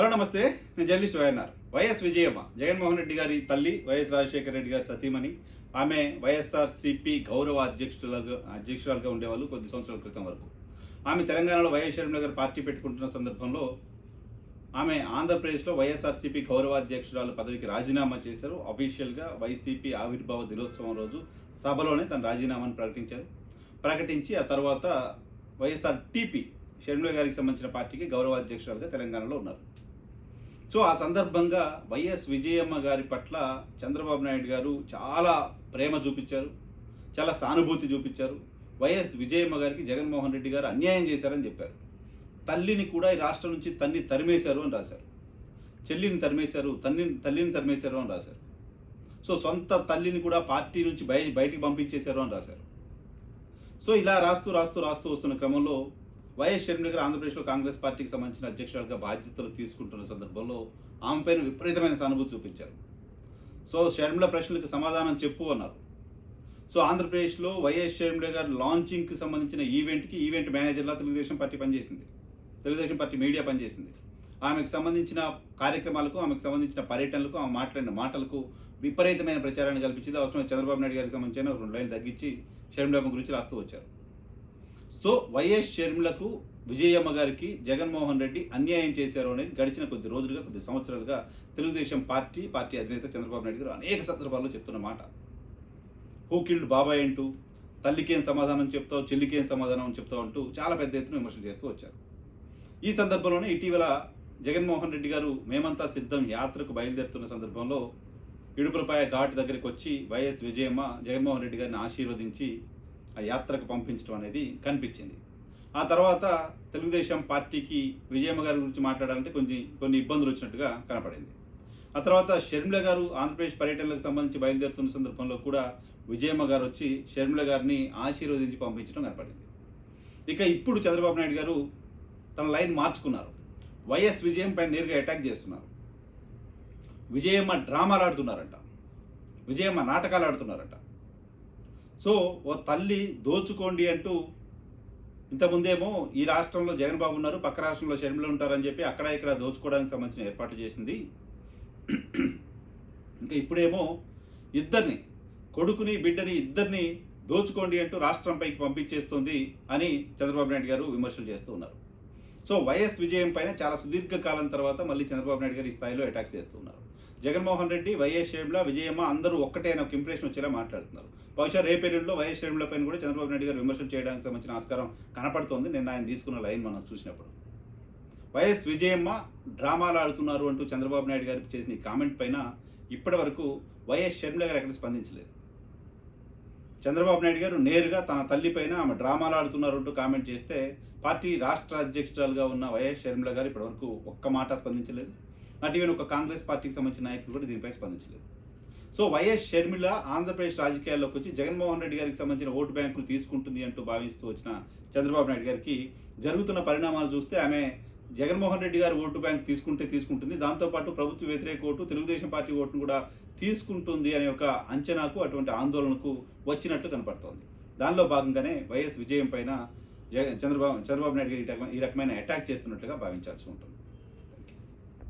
Hello నమస్తే. నేను journalist YNR. YS Vijayamma. Jaganmohan Reddy గారి తల్లి వైఎస్ రాజశేఖర రెడ్డి గారి సతీమణి. ఆమె వైఎస్ఆర్ సిపి గౌరవ అధ్యక్షులుగా అధ్యక్షురాలుగా ఉండేవాళ్ళు కొద్ది సంవత్సరాల క్రితం వరకు. ఆమె తెలంగాణలో వైఎస్ షర్మిల పార్టీ పెట్టుకుంటున్న సందర్భంలో ఆమె ఆంధ్రప్రదేశ్లో వైఎస్ఆర్సీపీ గౌరవాధ్యక్షురాలు పదవికి రాజీనామా చేశారు. అఫీషియల్గా వైసీపీ ఆవిర్భావ దినోత్సవం రోజు సభలోనే తన రాజీనామాను ప్రకటించారు. ప్రకటించి ఆ తర్వాత వైఎస్ఆర్ టీపీ షర్మిల గారికి సంబంధించిన పార్టీకి గౌరవాధ్యక్షురాలుగా తెలంగాణలో ఉన్నారు. సో ఆ సందర్భంగా వైఎస్ విజయమ్మ గారి పట్ల చంద్రబాబు నాయుడు గారు చాలా ప్రేమ చూపించారు చాలా సానుభూతి చూపించారు. వైఎస్ విజయమ్మ గారికి జగన్మోహన్ రెడ్డి గారు అన్యాయం చేశారని చెప్పారు. తల్లిని కూడా ఈ రాష్ట్రం నుంచి తన్ని తరిమేశారు అని రాశారు. చెల్లిని తరిమేశారు తల్లిని తల్లిని తరిమేశారు అని రాశారు. సో సొంత తల్లిని కూడా పార్టీ నుంచి బయ బయటికి పంపించేశారు అని రాశారు. సో ఇలా రాస్తూ రాస్తూ రాస్తూ వస్తున్న క్రమంలో వైఎస్ షర్మిల గారు ఆంధ్రప్రదేశ్లో కాంగ్రెస్ పార్టీకి సంబంధించిన అధ్యక్షురాలుగా బాధ్యతలు తీసుకుంటున్న సందర్భంలో ఆమెపైన విపరీతమైన సానుభూతి చూపించారు. సో షర్మిల ప్రశ్నలకు సమాధానం చెప్పు అన్నారు. సో ఆంధ్రప్రదేశ్లో వైఎస్ షర్మిల గారు లాంచింగ్కి సంబంధించిన ఈవెంట్కి ఈవెంట్ మేనేజర్లా తెలుగుదేశం పార్టీ పనిచేసింది. తెలుగుదేశం పార్టీ మీడియా పనిచేసింది. ఆమెకు సంబంధించిన కార్యక్రమాలకు ఆమెకు సంబంధించిన పర్యటనలకు ఆమె మాట్లాడిన మాటలకు విపరీతమైన ప్రచారాన్ని కల్పించింది. అవసరం చంద్రబాబు నాయుడు గారికి సంబంధించిన రెండు లైన్లు తగ్గించి షర్మిలమ్మ గురించి రాస్తూ వచ్చారు. సో వైఎస్ షర్మిలకు విజయమ్మ గారికి జగన్మోహన్ రెడ్డి అన్యాయం చేశారు అనేది గడిచిన కొద్ది రోజులుగా కొద్ది సంవత్సరాలుగా తెలుగుదేశం పార్టీ పార్టీ అధినేత చంద్రబాబు నాయుడు గారు అనేక సందర్భాల్లో చెప్తున్న మాట. హూ కిల్డ్ బాబాయ్ అంటూ తల్లికేం సమాధానం చెప్తావు చెల్లికేం సమాధానం చెప్తావు అంటూ చాలా పెద్ద ఎత్తున విమర్శలు చేస్తూ వచ్చారు. ఈ సందర్భంలోనే ఇటీవల జగన్మోహన్ రెడ్డి గారు మేమంతా సిద్ధం యాత్రకు బయలుదేరుతున్న సందర్భంలో ఇడుపులపాయ ఘాట్ దగ్గరికి వచ్చి వైఎస్ విజయమ్మ జగన్మోహన్ రెడ్డి గారిని ఆశీర్వదించి ఆ యాత్రకు పంపించడం అనేది కనిపించింది. ఆ తర్వాత తెలుగుదేశం పార్టీకి విజయమ్మ గారి గురించి మాట్లాడాలంటే కొన్ని కొన్ని ఇబ్బందులు వచ్చినట్టుగా కనపడింది. ఆ తర్వాత షర్మిల గారు ఆంధ్రప్రదేశ్ పర్యటనలకు సంబంధించి బయలుదేరుతున్న సందర్భంలో కూడా విజయమ్మ గారు వచ్చి షర్మిల గారిని ఆశీర్వదించి పంపించడం కనపడింది. ఇక ఇప్పుడు చంద్రబాబు నాయుడు గారు తన లైన్ మార్చుకున్నారు. వైఎస్ విజయం పైన నేరుగా అటాక్ చేస్తున్నారు. విజయమ్మ డ్రామాలు ఆడుతున్నారంట. విజయమ్మ నాటకాలు ఆడుతున్నారంట. సో ఓ తల్లి దోచుకోండి అంటూ ఇంతకుముందేమో ఈ రాష్ట్రంలో జగన్ బాబు ఉన్నారు పక్క రాష్ట్రంలో షర్మిల ఉంటారని చెప్పి అక్కడ ఇక్కడ దోచుకోవడానికి సంబంధించిన ఏర్పాటు చేసింది. ఇంకా ఇప్పుడేమో ఇద్దరిని కొడుకుని బిడ్డని ఇద్దరిని దోచుకోండి అంటూ రాష్ట్రంపైకి పంపించేస్తుంది అని చంద్రబాబు నాయుడు గారు విమర్శలు చేస్తూ ఉన్నారు. సో వైఎస్ విజయం పైన చాలా సుదీర్ఘ కాలం తర్వాత మళ్ళీ చంద్రబాబు నాయుడు గారు ఈ స్థాయిలో అటాక్స్ చేస్తున్నారు జగన్మోహన్ రెడ్డి వైఎస్ షర్మిల విజయమ్మ అందరూ ఒక్కటే అనే ఒక ఇంప్రెషన్ వచ్చేలా మాట్లాడుతున్నారు. బహుశా రేపెల్లుల్లో వైఎస్ షేమ్ల పైన కూడా చంద్రబాబు నాయుడు గారు విమర్శలు చేయడానికి సంబంధించిన ఆస్కారం కనపడుతోంది నిన్న ఆయన తీసుకున్న లైన్ మనం చూసినప్పుడు. వైఎస్ విజయమ్మ డ్రామాలు ఆడుతున్నారు అంటూ చంద్రబాబు నాయుడు గారు చేసిన ఈ కామెంట్ పైన ఇప్పటి వరకు వైఎస్ షర్మిల గారు ఎక్కడ స్పందించలేదు. చంద్రబాబు నాయుడు గారు నేరుగా తన తల్లి పైన ఆమె డ్రామాలు ఆడుతున్నారు అంటూ కామెంట్ చేస్తే పార్టీ రాష్ట్ర అధ్యక్షురాలుగా ఉన్న వైఎస్ షర్మిల గారు ఇప్పటివరకు ఒక్క మాట స్పందించలేదు. నాట్ ఈవెన్ ఒక కాంగ్రెస్ పార్టీకి సంబంధించిన నాయకులు కూడా దీనిపై స్పందించలేదు. సో వైఎస్ షర్మిల ఆంధ్రప్రదేశ్ రాజకీయాల్లోకి వచ్చి జగన్మోహన్ రెడ్డి గారికి సంబంధించిన ఓటు బ్యాంకులు తీసుకుంటుంది అంటూ భావిస్తూ వచ్చిన చంద్రబాబు నాయుడు గారికి జరుగుతున్న పరిణామాలు చూస్తే ఆమె జగన్మోహన్ రెడ్డి గారు ఓటు బ్యాంక్ తీసుకుంటే తీసుకుంటుంది. దాంతోపాటు ప్రభుత్వ వ్యతిరేక ఓటు తెలుగుదేశం పార్టీ ఓటును కూడా తీసుకుంటుంది అనే ఒక అంచనాకు అటువంటి ఆందోళనకు వచ్చినట్లు కనపడుతోంది. దానిలో భాగంగానే వైఎస్ విజయం పైన జగ చంద్రబాబు చంద్రబాబు నాయుడు గారు ఈ రకమైన అటాక్ చేస్తున్నట్లుగా భావించాల్సి ఉంటుంది.